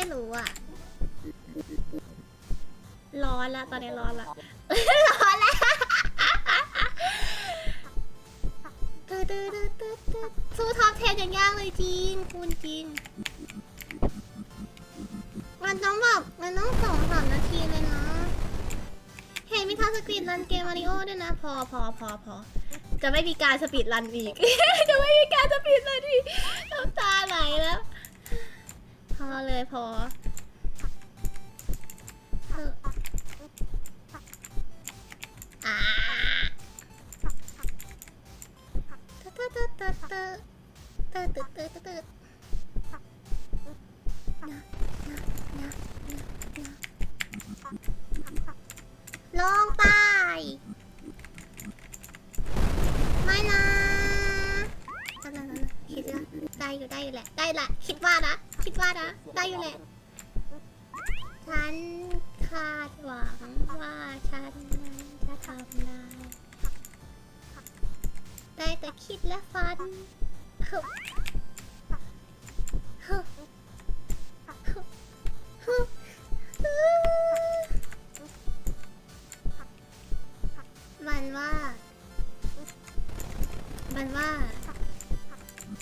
ไม่รู้อะ ร้อนละตอนนี้ร้อนละ ร้อนละตึ๊ดตึ๊ดตึ๊ดตึ๊ดตึ๊ดสู้ท็อปเทนยังยากเลยจริงคุณจริง มันต้องแบบมันต้องสองสามนาทีเลยนะ เห็นมีทางสปีดรันเกมมาริโอด้วยนะ พอพอพอพอจะไม่มีการสปีดรันอีก จะไม่มีการสปีดรันอีก เลยพอลงไป ไม่นะเห็นดล้ว ได้อยู่ได้อยู่แหละ ได้ละ คิดว่านะ คิดว่านะ ได้อยู่แหละ ฉันคาดหวังว่าฉันนั้นจะทำได้ ได้แต่คิดและฝันฮึฮึฮึมันว่า มันว่า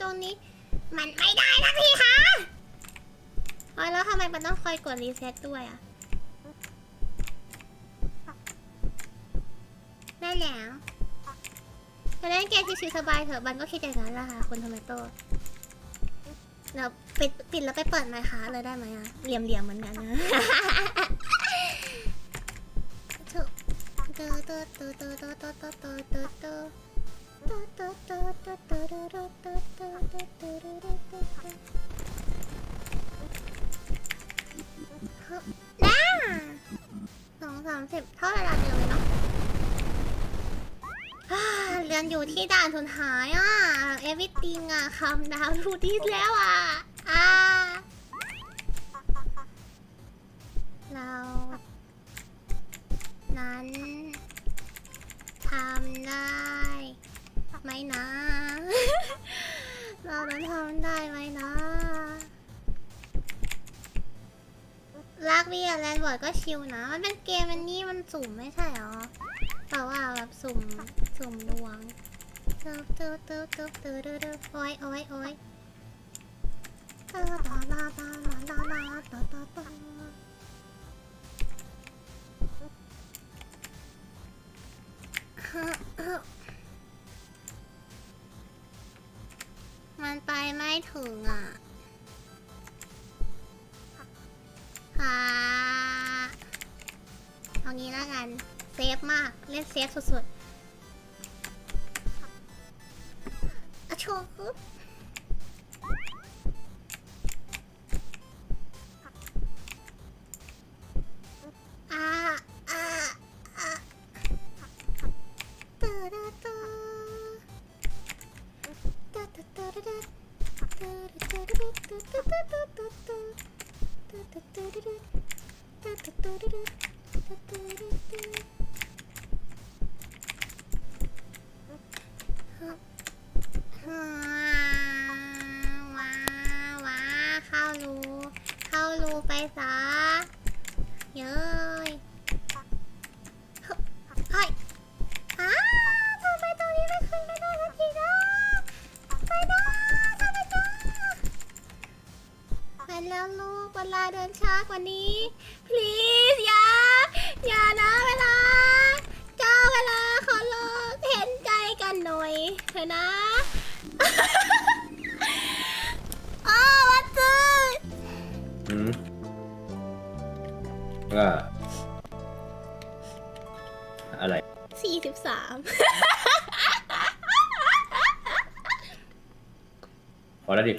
ตรงนี้ มันไม่ได้นะพี่คะเฮ้ยแล้วทำไมมันต้องคอยกดรีเซ็ตด้วยอะได้แล้วจะเล่นเกมชิวๆสบายเถอะบันก็คิดอย่างนั้นแหละค่ะคุณทเมโต้เราปิดปิดแล้วไปเปิดไมค์ค้าเลยได้ไหมอะเหลี่ยมๆเหมือนกันนะเตอเตอเตอเตอเตอเตอเตอ น่าสองสามสิบเท่าเวลาเดิมเลยเนาะอ่าเรียนอยู่ที่ด่านสุดท้ายอะ everything อะคำดาวทูดีแล้วอะ อ่า เรา นะ เรานั้นทำได้ไหมนะ ลากเวียแลนด์บอร์ดก็ชิลนะ มันเป็นเกมอันนี้มันสุ่มไม่ใช่หรอ แต่ว่าแบบสุ่มสุ่มดวงเติบเติบเติบเติบเติบเติบเติบโอ้ยโอ้ยโอ้ยตาตาตาตาตาตาตาตา ไปไม่ถึงอะค่ะเอางี้แล้วกัน เซฟมาก เล่นเซฟสุดๆอะโชว์ ว้าว้าเข้ารูเข้ารูไปซะเยอะ เวลาเดินช้ากว่านี้ please อย่า อย่านะเวลา เจ้าเวลาขอร้องเห็นใจกันหน่อยเถอะนะโอ้วัดจืดอืมว่าอะไร สี่สิบสามพอแล้วดิ